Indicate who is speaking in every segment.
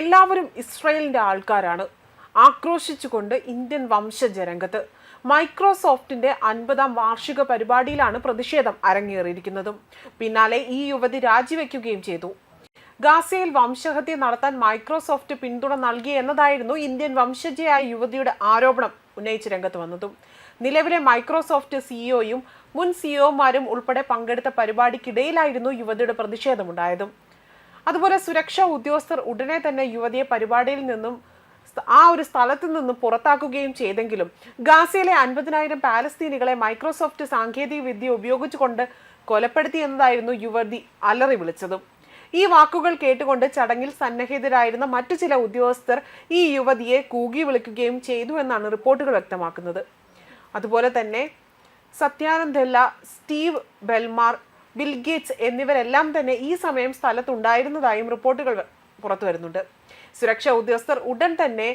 Speaker 1: എല്ലാവരും ഇസ്രയേലിന്റെ ആൾക്കാരാണ്. ആക്രോശിച്ചുകൊണ്ട് ഇന്ത്യൻ വംശജരംഗത്ത് മൈക്രോസോഫ്റ്റിന്റെ അൻപതാം വാർഷിക പരിപാടിയിലാണ് പ്രതിഷേധം അരങ്ങേറിയിരിക്കുന്നതും. പിന്നാലെ ഈ യുവതി രാജിവെക്കുകയും ചെയ്തു. ഗാസയിൽ വംശഹത്യ നടത്താൻ മൈക്രോസോഫ്റ്റ് പിന്തുണ നൽകി എന്നതായിരുന്നു ഇന്ത്യൻ വംശജയായ യുവതിയുടെ ആരോപണം ഉന്നയിച്ച് രംഗത്ത് വന്നതും. നിലവിലെ മൈക്രോസോഫ്റ്റ് സിഇഒയും മുൻ സിഇഒമാരും ഉൾപ്പെടെ പങ്കെടുത്ത പരിപാടിക്കിടയിലായിരുന്നു യുവതിയുടെ പ്രതിഷേധമുണ്ടായതും. അതുപോലെ സുരക്ഷാ ഉദ്യോഗസ്ഥർ ഉടനെ തന്നെ യുവതിയെ പരിപാടിയിൽ നിന്നും ആ ഒരു സ്ഥലത്തു നിന്നും പുറത്താക്കുകയും ചെയ്തെങ്കിലും ഗാസയിലെ അൻപതിനായിരം പാലസ്തീനികളെ മൈക്രോസോഫ്റ്റ് സാങ്കേതിക വിദ്യ ഉപയോഗിച്ചുകൊണ്ട് കൊലപ്പെടുത്തി എന്നതായിരുന്നു യുവതി അലറി വിളിച്ചത്. ഈ വാക്കുകൾ കേട്ടുകൊണ്ട് ചടങ്ങിൽ സന്നിഹിതരായിരുന്ന മറ്റു ചില ഉദ്യോഗസ്ഥർ ഈ യുവതിയെ കൂകി വിളിക്കുകയും ചെയ്തു എന്നാണ് റിപ്പോർട്ടുകൾ വ്യക്തമാക്കുന്നത്. അതുപോലെ തന്നെ സത്യാനന്ദല്ല സ്റ്റീവ് ബെൽമാർ ബിൽ ഗേറ്റ്സ് എന്നിവരെല്ലാം തന്നെ ഈ സമയം സ്ഥലത്തുണ്ടായിരുന്നതായും റിപ്പോർട്ടുകൾ പുറത്തു വരുന്നുണ്ട്. സുരക്ഷാ ഉദ്യോഗസ്ഥർ ഉടൻ തന്നെ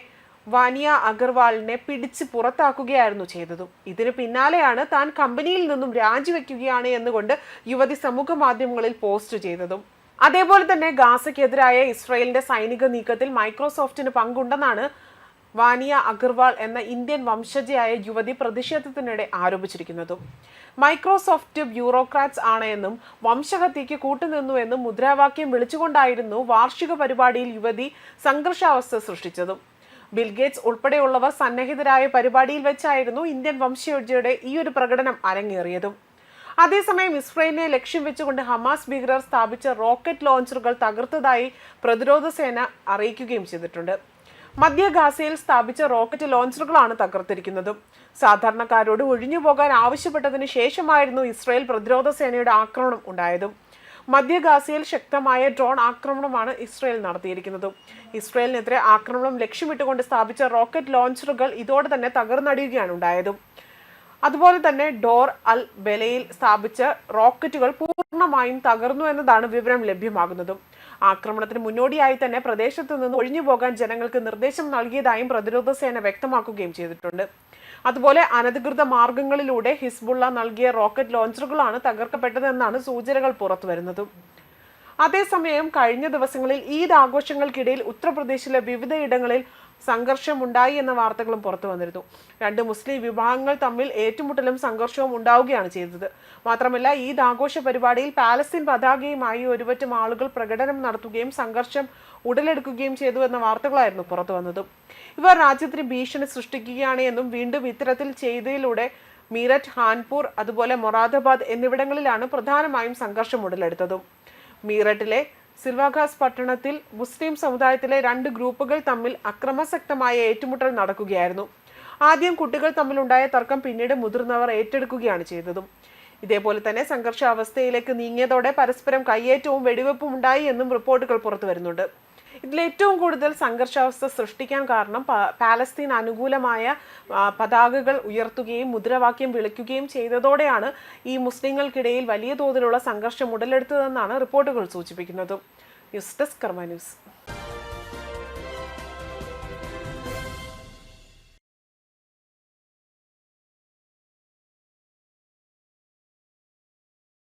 Speaker 1: വാനിയ അഗർവാളിനെ പിടിച്ച് പുറത്താക്കുകയായിരുന്നു ചെയ്തതും. ഇതിന് പിന്നാലെയാണ് താൻ കമ്പനിയിൽ നിന്നും രാജിവെക്കുകയാണ് എന്നുകൊണ്ട് യുവതി സമൂഹ മാധ്യമങ്ങളിൽ പോസ്റ്റ് ചെയ്തതും. അതേപോലെ തന്നെ ഗാസയ്ക്കെതിരായ ഇസ്രായേലിന്റെ സൈനിക നീക്കത്തിൽ മൈക്രോസോഫ്റ്റിന് പങ്കുണ്ടെന്നാണ് വാനിയ അഗർവാൾ എന്ന ഇന്ത്യൻ വംശജയായ യുവതി പ്രതിഷേധത്തിനിടെ ആരോപിച്ചിരിക്കുന്നതും. മൈക്രോസോഫ്റ്റ് ബ്യൂറോക്രാറ്റ്സ് ആണ് എന്നും വംശഹത്യയ്ക്ക് കൂട്ടുനിന്നു എന്നും മുദ്രാവാക്യം വിളിച്ചുകൊണ്ടായിരുന്നു വാർഷിക പരിപാടിയിൽ യുവതി സംഘർഷാവസ്ഥ സൃഷ്ടിച്ചതും. ബിൽഗേറ്റ്സ് ഉൾപ്പെടെയുള്ളവർ സന്നിഹിതരായ പരിപാടിയിൽ വെച്ചായിരുന്നു ഇന്ത്യൻ വംശയോജ്യയുടെ ഈ ഒരു പ്രകടനം അരങ്ങേറിയതും. അതേസമയം ഇസ്രയേലിനെ ലക്ഷ്യം വെച്ചുകൊണ്ട് ഹമാസ് ഭീകരർ സ്ഥാപിച്ച റോക്കറ്റ് ലോഞ്ചറുകൾ തകർത്തതായി പ്രതിരോധ സേന അറിയിക്കുകയും ചെയ്തിട്ടുണ്ട്. മധ്യ ഗാസയിൽ സ്ഥാപിച്ച റോക്കറ്റ് ലോഞ്ചറുകളാണ് തകർത്തിരിക്കുന്നത്. സാധാരണക്കാരോട് ഒഴിഞ്ഞു പോകാൻ ആവശ്യപ്പെട്ടതിന് ശേഷമായിരുന്നു ഇസ്രായേൽ പ്രതിരോധ സേനയുടെ ആക്രമണം ഉണ്ടായതും. മധ്യ ഗാസയിൽ ശക്തമായ ഡ്രോൺ ആക്രമണമാണ് ഇസ്രയേൽ നടത്തിയിരിക്കുന്നത്. ഇസ്രയേലിനെതിരെ ആക്രമണം ലക്ഷ്യമിട്ടുകൊണ്ട് സ്ഥാപിച്ച റോക്കറ്റ് ലോഞ്ചറുകൾ ഇതോടെ തന്നെ തകർന്നടിയുകയാണ് ഉണ്ടായതും. അതുപോലെ തന്നെ ഡോർ അൽ ബലയിൽ സ്ഥാപിച്ച റോക്കറ്റുകൾ പൂർണമായും തകർന്നു എന്നതാണ് വിവരം ലഭ്യമാകുന്നതും. ആക്രമണത്തിന് മുന്നോടിയായി തന്നെ പ്രദേശത്ത് നിന്ന് ഒഴിഞ്ഞു പോകാൻ ജനങ്ങൾക്ക് നിർദ്ദേശം നൽകിയതായും പ്രതിരോധ സേന വ്യക്തമാക്കുകയും ചെയ്തിട്ടുണ്ട്. അതുപോലെ അനധികൃത മാർഗങ്ങളിലൂടെ ഹിസ്ബുള്ള നൽകിയ റോക്കറ്റ് ലോഞ്ചറുകളാണ് തകർക്കപ്പെട്ടതെന്നാണ് സൂചനകൾ പുറത്തുവരുന്നതും. അതേസമയം കഴിഞ്ഞ ദിവസങ്ങളിൽ ഈദ് ആഘോഷങ്ങൾക്കിടയിൽ ഉത്തർപ്രദേശിലെ വിവിധയിടങ്ങളിൽ സംഘർഷമുണ്ടായി എന്ന വാർത്തകളും പുറത്തു വന്നിരുന്നു. രണ്ട് മുസ്ലിം വിഭാഗങ്ങൾ തമ്മിൽ ഏറ്റുമുട്ടലും സംഘർഷവും ഉണ്ടാവുകയാണ് ചെയ്തത്. മാത്രമല്ല ഈ ആഘോഷ പരിപാടിയിൽ പാലസ്തീൻ പതാകയുമായി ഒരുപറ്റം ആളുകൾ പ്രകടനം നടത്തുകയും സംഘർഷം ഉടലെടുക്കുകയും ചെയ്തു എന്ന വാർത്തകളായിരുന്നു പുറത്തു വന്നത്. ഇവർ രാജ്യത്തിന് ഭീഷണി സൃഷ്ടിക്കുകയാണ് എന്നും വീണ്ടും ഇത്തരത്തിൽ ചെയ്തതിലൂടെ മീററ്റ് ഹാൻപൂർ അതുപോലെ മൊറാദാബാദ് എന്നിവിടങ്ങളിലാണ് പ്രധാനമായും സംഘർഷം ഉടലെടുത്തതും. മീററ്റിലെ സിൽവാഖാസ് പട്ടണത്തിൽ മുസ്ലിം സമുദായത്തിലെ രണ്ട് ഗ്രൂപ്പുകൾ തമ്മിൽ അക്രമാസക്തമായ ഏറ്റുമുട്ടൽ നടക്കുകയായിരുന്നു. ആദ്യം കുട്ടികൾ തമ്മിലുണ്ടായ തർക്കം പിന്നീട് മുതിർന്നവർ ഏറ്റെടുക്കുകയാണ് ചെയ്തതും. ഇതേപോലെ തന്നെ സംഘർഷാവസ്ഥയിലേക്ക് നീങ്ങിയതോടെ പരസ്പരം കയ്യേറ്റവും വെടിവെപ്പും ഉണ്ടായി എന്നും റിപ്പോർട്ടുകൾ പുറത്തു വരുന്നുണ്ട് ഇതിൽ ഏറ്റവും കൂടുതൽ സംഘർഷാവസ്ഥ സൃഷ്ടിക്കാൻ കാരണം പാലസ്തീൻ അനുകൂലമായ പതാകകൾ ഉയർത്തുകയും മുദ്രാവാക്യം വിളിക്കുകയും ചെയ്തതോടെയാണ് ഈ മുസ്ലിങ്ങൾക്കിടയിൽ വലിയ തോതിലുള്ള സംഘർഷം ഉടലെടുത്തതെന്നാണ് റിപ്പോർട്ടുകൾ സൂചിപ്പിക്കുന്നത്. News desk Karma news.